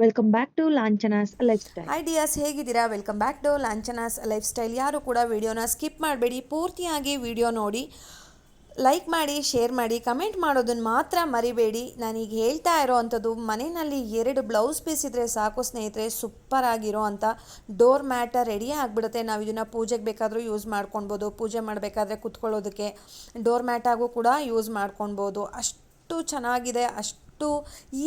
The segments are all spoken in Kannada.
Welcome back to Lanchana's lifestyle ideas ಹೇಗಿದ್ದೀರಾ? Welcome back to Lanchana's lifestyle ಯಾರು ಕೂಡ ವಿಡಿಯೋನ ಸ್ಕಿಪ್ ಮಾಡಬೇಡಿ. ಪೂರ್ತಿಯಾಗಿ ವಿಡಿಯೋ ನೋಡಿ ಲೈಕ್ ಮಾಡಿ ಶೇರ್ ಮಾಡಿ ಕಮೆಂಟ್ ಮಾಡೋದನ್ನು ಮಾತ್ರ ಮರಿಬೇಡಿ. ನಾನೀಗ ಹೇಳ್ತಾ ಇರೋ ಅಂಥದ್ದು, ಮನೆಯಲ್ಲಿ ಎರಡು ಬ್ಲೌಸ್ ಪೀಸ್ ಇದ್ದರೆ ಸಾಕು ಸ್ನೇಹಿತರೆ ಸೂಪರ್ ಆಗಿರೋ ಅಂಥ ಡೋರ್ ಮ್ಯಾಟ ರೆಡಿ ಆಗಿಬಿಡುತ್ತೆ. ನಾವು ಇದನ್ನು ಪೂಜೆಗೆ ಬೇಕಾದರೂ ಯೂಸ್ ಮಾಡ್ಕೊಳ್ಬೋದು ಪೂಜೆ ಮಾಡಬೇಕಾದ್ರೆ ಕುತ್ಕೊಳ್ಳೋದಕ್ಕೆ ಡೋರ್ ಮ್ಯಾಟಾಗೂ ಕೂಡ ಯೂಸ್ ಮಾಡ್ಕೊಳ್ಬೋದು ಅಷ್ಟು ಚೆನ್ನಾಗಿದೆ, ಅಷ್ಟು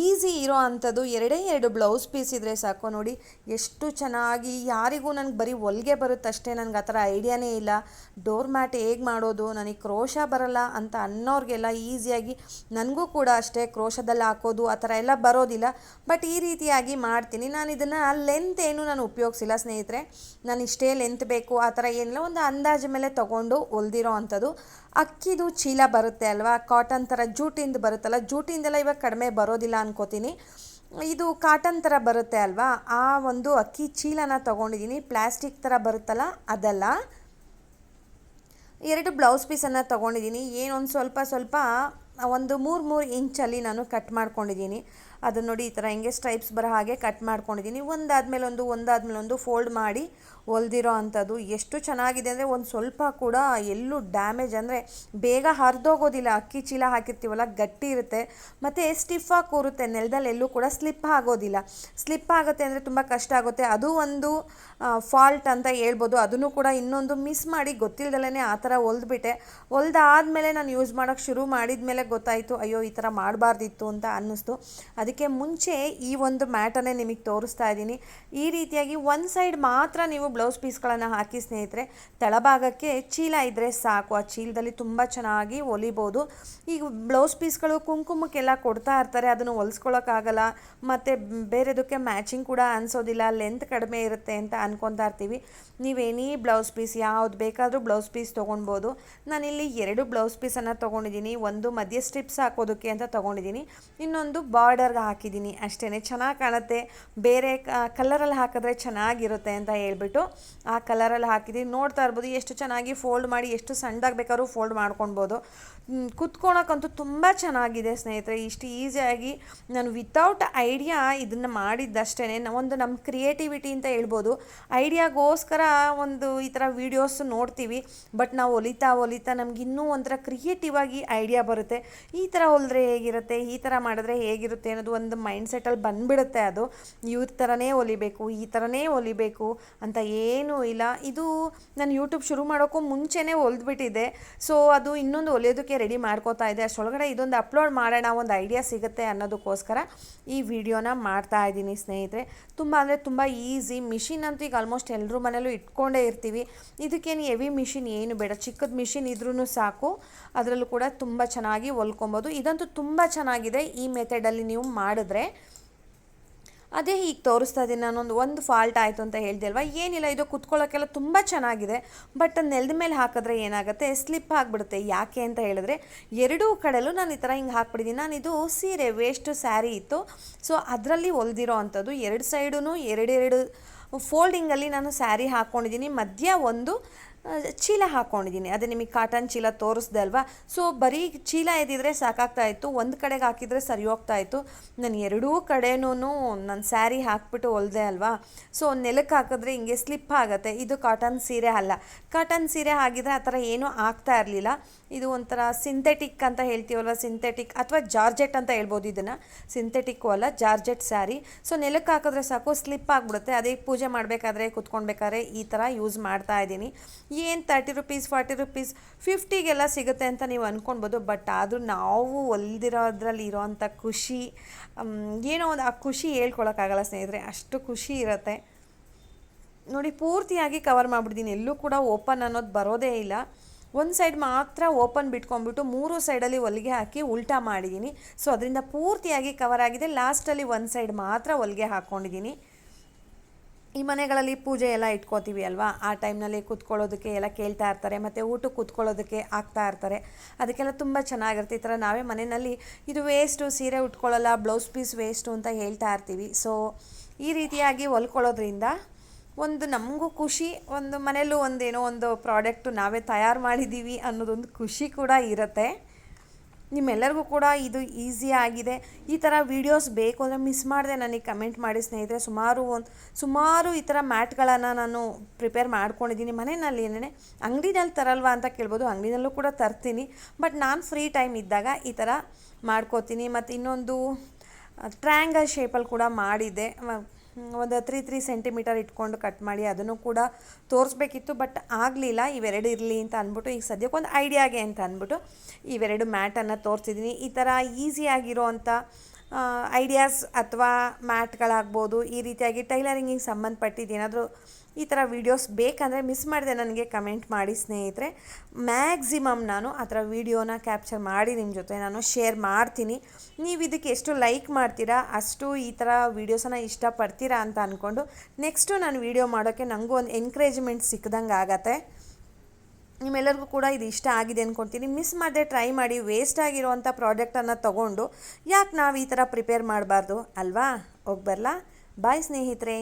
ಈಸಿ ಇರೋ ಅಂಥದ್ದು ಎರಡೇ ಎರಡು ಬ್ಲೌಸ್ ಪೀಸ್ ಇದ್ದರೆ ಸಾಕು ನೋಡಿ. ಎಷ್ಟು ಚೆನ್ನಾಗಿ ಯಾರಿಗೂ ನನಗೆ ಬರೀ ಹೊಲಿಗೆ ಬರುತ್ತಷ್ಟೇ ನನಗೆ ಆ ಥರ ಐಡಿಯಾನೇ ಇಲ್ಲ. ಡೋರ್ ಮ್ಯಾಟ್ ಹೇಗೆ ಮಾಡೋದು, ನನಗೆ ಕ್ರೋಶ ಬರಲ್ಲ ಅಂತ ಅನ್ನೋರಿಗೆಲ್ಲ ಈಸಿಯಾಗಿ ನನಗೂ ಕೂಡ ಅಷ್ಟೇ ಕ್ರೋಶದಲ್ಲಿ ಹಾಕೋದು, ಆ ಥರ ಎಲ್ಲ ಬರೋದಿಲ್ಲ. ಬಟ್ ಈ ರೀತಿಯಾಗಿ ಮಾಡ್ತೀನಿ. ನಾನು ಇದನ್ನು ಲೆಂತ್ ಏನು ನಾನು ಉಪಯೋಗಿಸಿಲ್ಲ ಸ್ನೇಹಿತರೆ. ನಾನು ಇಷ್ಟೇ ಲೆಂತ್ ಬೇಕು, ಆ ಥರ ಏನಿಲ್ಲ. ಒಂದು ಅಂದಾಜು ಮೇಲೆ ತೊಗೊಂಡು ಹೊಲ್ದಿರೋ ಅಂಥದ್ದು. ಅಕ್ಕಿದು ಚೀಲ ಬರುತ್ತೆ ಅಲ್ವಾ? ಕಾಟನ್ ಥರ ಜೂಟಿಂದ ಬರುತ್ತಲ್ಲ, ಜೂಟಿಂದೆಲ್ಲ ಇವಾಗ ಕಡಿಮೆ ಬರೋದಿಲ್ಲ ಅನ್ಕೋತೀನಿ. ಇದು ಕಾಟನ್ ಥರ ಬರುತ್ತೆ ಅಲ್ವಾ? ಆ ಒಂದು ಅಕ್ಕಿ ಚೀಲನ ತೊಗೊಂಡಿದ್ದೀನಿ. ಪ್ಲ್ಯಾಸ್ಟಿಕ್ ಥರ ಬರುತ್ತಲ್ಲ, ಅದಲ್ಲ. ಎರಡು ಬ್ಲೌಸ್ ಪೀಸನ್ನು ತೊಗೊಂಡಿದ್ದೀನಿ. ಏನೊಂದು ಸ್ವಲ್ಪ ಸ್ವಲ್ಪ ಒಂದು ಮೂರು ಮೂರು ಇಂಚಲ್ಲಿ ನಾನು ಕಟ್ ಮಾಡ್ಕೊಂಡಿದ್ದೀನಿ. ಅದನ್ನು ನೋಡಿ ಈ ಥರ ಹೆಂಗೆ ಸ್ಟ್ರೈಪ್ಸ್ ಬರೋ ಹಾಗೆ ಕಟ್ ಮಾಡ್ಕೊಂಡಿದ್ದೀನಿ ಒಂದಾದಮೇಲೆ ಒಂದು ಒಂದಾದಮೇಲೆ ಒಂದು ಫೋಲ್ಡ್ ಮಾಡಿ ಹೊಲ್ದಿರೋ ಅಂಥದ್ದು. ಎಷ್ಟು ಚೆನ್ನಾಗಿದೆ ಅಂದರೆ ಒಂದು ಸ್ವಲ್ಪ ಕೂಡ ಎಲ್ಲೂ ಡ್ಯಾಮೇಜ್ ಅಂದರೆ ಬೇಗ ಹರಿದೋಗೋದಿಲ್ಲ. ಅಕ್ಕಿ ಚೀಲ ಹಾಕಿರ್ತೀವಲ್ಲ, ಗಟ್ಟಿ ಇರುತ್ತೆ. ಮತ್ತು ಸ್ಟಿಫಾಗಿ ಕೂರುತ್ತೆ. ನೆಲದಲ್ಲಿ ಎಲ್ಲೂ ಕೂಡ ಸ್ಲಿಪ್ ಆಗೋದಿಲ್ಲ. ಸ್ಲಿಪ್ ಆಗುತ್ತೆ ಅಂದರೆ ತುಂಬ ಕಷ್ಟ ಆಗುತ್ತೆ. ಅದು ಒಂದು ಫಾಲ್ಟ್ ಅಂತ ಹೇಳ್ಬೋದು. ಅದನ್ನು ಕೂಡ ಇನ್ನೊಂದು ಮಿಸ್ ಮಾಡಿ ಗೊತ್ತಿಲ್ಲದಲ್ಲೇ ಆ ಥರ ಹೊಲ್ದ್ಬಿಟ್ಟೆ. ಹೊಲ್ದಾದ್ಮೇಲೆ ನಾನು ಯೂಸ್ ಮಾಡೋಕ್ಕೆ ಶುರು ಮಾಡಿದ ಮೇಲೆ ಗೊತ್ತಾಯಿತು, ಅಯ್ಯೋ, ಈ ಥರ ಮಾಡಬಾರ್ದಿತ್ತು ಅಂತ ಅನ್ನಿಸ್ತು. ಅದಕ್ಕೆ ಮುಂಚೆ ಈ ಒಂದು ಮ್ಯಾಟನ್ನೇ ನಿಮಗೆ ತೋರಿಸ್ತಾ ಇದ್ದೀನಿ. ಈ ರೀತಿಯಾಗಿ ಒಂದು ಸೈಡ್ ಮಾತ್ರ ನೀವು ಬ್ಲೌಸ್ ಪೀಸ್ಗಳನ್ನು ಹಾಕಿ ಸ್ನೇಹಿತರೆ, ತಳಭಾಗಕ್ಕೆ ಚೀಲ ಇದ್ದರೆ ಸಾಕು. ಆ ಚೀಲದಲ್ಲಿ ತುಂಬ ಚೆನ್ನಾಗಿ ಹೊಲಿಬೋದು ಈಗ ಬ್ಲೌಸ್ ಪೀಸ್ಗಳು ಕುಂಕುಮಕ್ಕೆಲ್ಲ ಕೊಡ್ತಾ ಇರ್ತಾರೆ, ಅದನ್ನು ಹೊಲಿಸ್ಕೊಳ್ಳೋಕ್ಕಾಗಲ್ಲ ಮತ್ತು ಬೇರೆದಕ್ಕೆ ಮ್ಯಾಚಿಂಗ್ ಕೂಡ ಅನಿಸೋದಿಲ್ಲ, ಲೆಂತ್ ಕಡಿಮೆ ಇರುತ್ತೆ ಅಂತ ಅನ್ಕೊತಾ ಇರ್ತೀವಿ. ನೀವು ಎನಿ ಬ್ಲೌಸ್ ಪೀಸ್ ಯಾವ್ದು ಬೇಕಾದರೂ ಬ್ಲೌಸ್ ಪೀಸ್ ತೊಗೊಳ್ಬೋದು ನಾನಿಲ್ಲಿ ಎರಡು ಬ್ಲೌಸ್ ಪೀಸನ್ನು ತೊಗೊಂಡಿದ್ದೀನಿ. ಒಂದು ಮಧ್ಯ ಸ್ಟ್ರಿಪ್ಸ್ ಹಾಕೋದಕ್ಕೆ ಅಂತ ತೊಗೊಂಡಿದ್ದೀನಿ. ಇನ್ನೊಂದು ಬಾರ್ಡರ್ಗೆ ಹಾಕಿದ್ದೀನಿ. ಅಷ್ಟೇ ಚೆನ್ನಾಗಿ ಕಾಣುತ್ತೆ. ಬೇರೆ ಕಲರಲ್ಲಿ ಹಾಕಿದ್ರೆ ಚೆನ್ನಾಗಿರುತ್ತೆ ಅಂತ ಹೇಳ್ಬಿಟ್ಟು ಆ ಕಲರಲ್ಲಿ ಹಾಕಿದ್ದೀನಿ. ನೋಡ್ತಾ ಇರ್ಬೋದು, ಎಷ್ಟು ಚೆನ್ನಾಗಿ ಫೋಲ್ಡ್ ಮಾಡಿ ಎಷ್ಟು ಸಣ್ಣದಾಗಿ ಬೇಕಾದ್ರೂ ಫೋಲ್ಡ್ ಮಾಡ್ಕೊಳ್ಬೋದು ಕುತ್ಕೊಳಕ್ಕಂತೂ ತುಂಬ ಚೆನ್ನಾಗಿದೆ ಸ್ನೇಹಿತರೆ. ಇಷ್ಟು ಈಸಿಯಾಗಿ ನಾನು ವಿತೌಟ್ ಐಡಿಯಾ ಇದನ್ನು ಮಾಡಿದ್ದಷ್ಟೇ ಒಂದು ನಮ್ಮ ಕ್ರಿಯೇಟಿವಿಟಿ ಅಂತ ಹೇಳ್ಬೋದು. ಐಡಿಯಾಗೋಸ್ಕರ ಒಂದು ಈ ಥರ ವೀಡಿಯೋಸ್ ನೋಡ್ತೀವಿ. ಬಟ್ ನಾವು ಹೊಲಿತಾ ಹೊಲಿತಾ ನಮ್ಗೆ ಇನ್ನೂ ಒಂಥರ ಕ್ರಿಯೇಟಿವ್ ಆಗಿ ಐಡಿಯಾ ಬರುತ್ತೆ. ಈ ಥರ ಹೊಲಿದ್ರೆ ಹೇಗಿರುತ್ತೆ? ಈ ಥರ ಮಾಡಿದ್ರೆ ಹೇಗಿರುತ್ತೆ ಅನ್ನೋದು ಒಂದು ಮೈಂಡ್ ಸೆಟ್ಟಲ್ಲಿ ಬಂದ್ಬಿಡುತ್ತೆ ಅದು. ಇವ್ರ ಥರನೇ ಹೊಲಿಬೇಕು ಈ ಥರನೇ ಹೊಲಿಬೇಕು ಅಂತ ಏನೂ ಇಲ್ಲ. ಇದು ನಾನು ಯೂಟ್ಯೂಬ್ ಶುರು ಮಾಡೋಕ್ಕೂ ಮುಂಚೆನೇ ಹೊಲ್ದ್ಬಿಟ್ಟಿದೆ ಸೊ ಅದು ಇನ್ನೊಂದು ಹೊಲಿಯೋದಕ್ಕೆ ರೆಡಿ ಮಾಡ್ಕೋತಾ ಇದೆ. ಅಷ್ಟೊಳಗಡೆ ಇದೊಂದು ಅಪ್ಲೋಡ್ ಮಾಡೋಣ, ಒಂದು ಐಡಿಯಾ ಸಿಗುತ್ತೆ ಅನ್ನೋದಕ್ಕೋಸ್ಕರ ಈ ವಿಡಿಯೋನ ಮಾಡ್ತಾ ಇದ್ದೀನಿ ಸ್ನೇಹಿತರೆ. ತುಂಬ ಅಂದರೆ ತುಂಬ ಈಸಿ ಮಿಷಿನ್ ಅಂತೂ ಈಗ ಆಲ್ಮೋಸ್ಟ್ ಎಲ್ಲರೂ ಮನೇಲೂ ಇಟ್ಕೊಂಡೇ ಇರ್ತೀವಿ. ಇದಕ್ಕೇನು ಹೆವಿ ಮಿಷಿನ್ ಏನು ಬೇಡ. ಚಿಕ್ಕದ ಮಿಷಿನ್ ಇದ್ರೂ ಸಾಕು. ಅದರಲ್ಲೂ ಕೂಡ ತುಂಬ ಚೆನ್ನಾಗಿ ಹೊಲ್ಕೊಬೋದು ಇದಂತೂ ತುಂಬ ಚೆನ್ನಾಗಿದೆ. ಈ ಮೆಥಡಲ್ಲಿ ನೀವು ಮಾಡಿದ್ರೆ ಅದೇ ಹೀಗೆ ತೋರಿಸ್ತಾ ಇದ್ದೀನಿ, ನಾನೊಂದು ಒಂದು ಫಾಲ್ಟ್ ಆಯಿತು ಅಂತ ಹೇಳ್ದೆ ಅಲ್ವಾ? ಏನಿಲ್ಲ, ಇದು ಕುತ್ಕೊಳ್ಳೋಕ್ಕೆಲ್ಲ ತುಂಬ ಚೆನ್ನಾಗಿದೆ ಬಟ್ ನೆಲದ ಮೇಲೆ ಹಾಕಿದ್ರೆ ಏನಾಗುತ್ತೆ? ಸ್ಲಿಪ್ ಆಗಿಬಿಡುತ್ತೆ. ಯಾಕೆ ಅಂತ ಹೇಳಿದ್ರೆ, ಎರಡೂ ಕಡೆಯಲ್ಲೂ ನಾನು ಈ ಥರ ಹಿಂಗೆ ಹಾಕ್ಬಿಟ್ಟಿದ್ದೀನಿ. ನಾನು ಇದು ಸೀರೆ ವೇಸ್ಟ್ ಸ್ಯಾರಿ ಇತ್ತು. ಸೊ ಅದರಲ್ಲಿ ಹೊಲಿದಿರೋ ಅಂಥದ್ದು ಎರಡು ಸೈಡೂ ಎರಡೆರಡು ಫೋಲ್ಡಿಂಗಲ್ಲಿ ನಾನು ಸ್ಯಾರಿ ಹಾಕ್ಕೊಂಡಿದ್ದೀನಿ ಮಧ್ಯ ಒಂದು ಚೀಲ ಹಾಕ್ಕೊಂಡಿದ್ದೀನಿ ಅದೇ ನಿಮಗೆ ಕಾಟನ್ ಚೀಲ ತೋರಿಸ್ದೆ ಅಲ್ವಾ? ಸೊ ಬರೀ ಚೀಲ ಎದ್ದಿದ್ರೆ ಸಾಕಾಗ್ತಾ ಇತ್ತು. ಒಂದು ಕಡೆಗೆ ಹಾಕಿದರೆ ಸರಿ ಹೋಗ್ತಾ ಇತ್ತು. ನಾನು ಎರಡೂ ಕಡೆನೂ ನಾನು ಸ್ಯಾರಿ ಹಾಕ್ಬಿಟ್ಟು ಹೊಲ್ದೆ ಅಲ್ವಾ? ಸೊ ನೆಲಕ್ಕೆ ಹಾಕಿದ್ರೆ ಹಿಂಗೆ ಸ್ಲಿಪ್ ಆಗುತ್ತೆ. ಇದು ಕಾಟನ್ ಸೀರೆ ಅಲ್ಲ. ಕಾಟನ್ ಸೀರೆ ಆಗಿದ್ರೆ ಆ ಥರ ಏನೂ ಆಗ್ತಾ ಇರಲಿಲ್ಲ. ಇದು ಒಂಥರ ಸಿಂಥೆಟಿಕ್ ಅಂತ ಹೇಳ್ತೀವಲ್ವ? ಸಿಂಥೆಟಿಕ್ ಅಥವಾ ಜಾರ್ಜೆಟ್ ಅಂತ ಹೇಳ್ಬೋದು ಇದನ್ನು. ಸಿಂಥೆಟಿಕ್ಕು ಅಲ್ಲ, ಜಾರ್ಜೆಟ್ ಸ್ಯಾರಿ ಸೊ ನೆಲಕ್ಕೆ ಹಾಕಿದ್ರೆ ಸಾಕು ಸ್ಲಿಪ್ ಆಗಿಬಿಡುತ್ತೆ. ಅದೇ ಪೂಜೆ ಮಾಡಬೇಕಾದ್ರೆ ಕುತ್ಕೊಳ್ಬೇಕಾದ್ರೆ ಈ ಥರ ಯೂಸ್ ಮಾಡ್ತಾ ಇದ್ದೀನಿ. ಏನು ತರ್ಟಿ ರುಪೀಸ್ ಫಾರ್ಟಿ ರುಪೀಸ್ ಫಿಫ್ಟಿಗೆಲ್ಲ ಸಿಗುತ್ತೆ ಅಂತ ನೀವು ಅಂದ್ಕೊಳ್ಬೋದು ಬಟ್ ಆದರೂ ನಾವು ಹೊಲ್ದಿರೋದ್ರಲ್ಲಿ ಇರೋವಂಥ ಖುಷಿ ಏನೋ ಒಂದು ಆ ಖುಷಿ ಹೇಳ್ಕೊಳಕ್ಕಾಗಲ್ಲ ಸ್ನೇಹಿತರೆ. ಅಷ್ಟು ಖುಷಿ ಇರುತ್ತೆ. ನೋಡಿ, ಪೂರ್ತಿಯಾಗಿ ಕವರ್ ಮಾಡಿಬಿಡ್ತೀನಿ. ಎಲ್ಲೂ ಕೂಡ ಓಪನ್ ಅನ್ನೋದು ಬರೋದೇ ಇಲ್ಲ. ಒಂದು ಸೈಡ್ ಮಾತ್ರ ಓಪನ್ ಬಿಟ್ಕೊಂಡ್ಬಿಟ್ಟು ಮೂರು ಸೈಡಲ್ಲಿ ಹೊಲಿಗೆ ಹಾಕಿ ಉಲ್ಟಾ ಮಾಡಿದ್ದೀನಿ. ಸೊ ಅದರಿಂದ ಪೂರ್ತಿಯಾಗಿ ಕವರ್ ಆಗಿದೆ. ಲಾಸ್ಟಲ್ಲಿ ಒಂದು ಸೈಡ್ ಮಾತ್ರ ಹೊಲಿಗೆ ಹಾಕ್ಕೊಂಡಿದ್ದೀನಿ ಈ ಮನೆಗಳಲ್ಲಿ ಪೂಜೆ ಎಲ್ಲ ಇಟ್ಕೋತೀವಿ ಅಲ್ವಾ? ಆ ಟೈಮ್ನಲ್ಲಿ ಕೂತ್ಕೊಳ್ಳೋದಕ್ಕೆ ಎಲ್ಲ ಕೇಳ್ತಾ ಇರ್ತಾರೆ, ಮತ್ತು ಊಟ ಕೂತ್ಕೊಳ್ಳೋದಕ್ಕೆ ಆಗ್ತಾ ಇರ್ತಾರೆ. ಅದಕ್ಕೆಲ್ಲ ತುಂಬ ಚೆನ್ನಾಗಿರುತ್ತೆ. ಈ ಥರ ನಾವೇ ಮನೆಯಲ್ಲಿ ಇದು ವೇಸ್ಟು ಸೀರೆ ಉಟ್ಕೊಳ್ಳಲ್ಲ ಬ್ಲೌಸ್ ಪೀಸ್ ವೇಸ್ಟು ಅಂತ ಹೇಳ್ತಾ ಇರ್ತೀವಿ. ಸೊ ಈ ರೀತಿಯಾಗಿ ಹೊಲ್ಕೊಳ್ಳೋದ್ರಿಂದ ಒಂದು ನಮಗೂ ಖುಷಿ, ಒಂದು ಮನೆಯಲ್ಲೂ ಒಂದೇನೋ ಒಂದು ಪ್ರಾಡಕ್ಟು ನಾವೇ ತಯಾರು ಮಾಡಿದ್ದೀವಿ ಅನ್ನೋದೊಂದು ಖುಷಿ ಕೂಡ ಇರುತ್ತೆ. ನಿಮ್ಮೆಲ್ಲರಿಗೂ ಕೂಡ ಇದು ಈಸಿ ಆಗಿದೆ. ಈ ಥರ ವೀಡಿಯೋಸ್ ಬೇಕು ಅಂದರೆ ಮಿಸ್ ಮಾಡಿದೆ ನನಗೆ ಕಮೆಂಟ್ ಮಾಡಿ ಸ್ನೇಹಿತರೆ. ಸುಮಾರು ಒಂದು, ಸುಮಾರು ಈ ಥರ ಮ್ಯಾಟ್ಗಳನ್ನು ನಾನು ಪ್ರಿಪೇರ್ ಮಾಡ್ಕೊಂಡಿದ್ದೀನಿ. ಮನೆಯಲ್ಲಿ ಏನೇ ಅಂಗಡಿನಲ್ಲಿ ತರಲ್ವಾ ಅಂತ ಕೇಳ್ಬೋದು. ಅಂಗಡಿನಲ್ಲೂ ಕೂಡ ತರ್ತೀನಿ. ಬಟ್ ನಾನು ಫ್ರೀ ಟೈಮ್ ಇದ್ದಾಗ ಈ ಥರ ಮಾಡ್ಕೋತೀನಿ. ಮತ್ತು ಇನ್ನೊಂದು ಟ್ರ್ಯಾಂಗಲ್ ಶೇಪಲ್ಲಿ ಕೂಡ ಮಾಡಿದ್ದೆ. ಮ- ಒಂದು ತ್ರೀ ತ್ರೀ ಸೆಂಟಿಮೀಟರ್ ಇಟ್ಕೊಂಡು ಕಟ್ ಮಾಡಿ ಅದನ್ನು ಕೂಡ ತೋರಿಸ್ಬೇಕಿತ್ತು ಬಟ್ ಆಗಲಿಲ್ಲ. ಇವೆರಡು ಇರಲಿ ಅಂತ ಅಂದ್ಬಿಟ್ಟು, ಈಗ ಸದ್ಯಕ್ಕೆ ಒಂದು ಐಡಿಯಾಗೆ ಅಂತ ಅಂದ್ಬಿಟ್ಟು ಇವೆರಡು ಮ್ಯಾಟನ್ನು ತೋರಿಸಿದ್ದೀನಿ ಈ ಥರ ಈಸಿಯಾಗಿರೋವಂಥ ಐಡಿಯಾಸ್ ಅಥವಾ ಮ್ಯಾಟ್ಗಳಾಗ್ಬೋದು, ಈ ರೀತಿಯಾಗಿ ಟೈಲರಿಂಗಿಗೆ ಸಂಬಂಧಪಟ್ಟಿದ್ದು ಏನಾದರೂ ಈ ಥರ ವೀಡಿಯೋಸ್ ಬೇಕಂದರೆ ಮಿಸ್ ಮಾಡಿದೆ ನನಗೆ ಕಮೆಂಟ್ ಮಾಡಿ ಸ್ನೇಹಿತರೆ. ಮ್ಯಾಕ್ಸಿಮಮ್ ನಾನು ಆ ಥರ ವೀಡಿಯೋನ ಕ್ಯಾಪ್ಚರ್ ಮಾಡಿ ನಿಮ್ಮ ಜೊತೆ ನಾನು ಶೇರ್ ಮಾಡ್ತೀನಿ. ನೀವು ಇದಕ್ಕೆ ಎಷ್ಟು ಲೈಕ್ ಮಾಡ್ತೀರಾ, ಅಷ್ಟು ಈ ಥರ ವೀಡಿಯೋಸನ್ನು ಇಷ್ಟಪಡ್ತೀರಾ ಅಂತ ಅಂದ್ಕೊಂಡು ನೆಕ್ಸ್ಟು ನಾನು ವೀಡಿಯೋ ಮಾಡೋಕ್ಕೆ ನನಗೂ ಒಂದು ಎನ್ಕರೇಜ್ಮೆಂಟ್ ಸಿಕ್ಕದಂಗೆ ಆಗತ್ತೆ ನಿಮ್ಮೆಲ್ಲರಿಗೂ ಕೂಡ ಇದು ಇಷ್ಟ ಆಗಿದೆ ಅಂದ್ಕೊಳ್ತೀನಿ ಮಿಸ್ ಮಾಡದೆ ಟ್ರೈ ಮಾಡಿ ವೇಸ್ಟ್ ಆಗಿರುವಂಥ ಪ್ರಾಡಕ್ಟನ್ನು ತಗೊಂಡು ಯಾಕೆ ನಾವು ಈ ಥರ ಪ್ರಿಪೇರ್ ಮಾಡಬಾರ್ದು? ಅಲ್ವಾ? ಹೋಗಿ ಬರಲಾ? ಬಾಯ್ ಸ್ನೇಹಿತರೆ.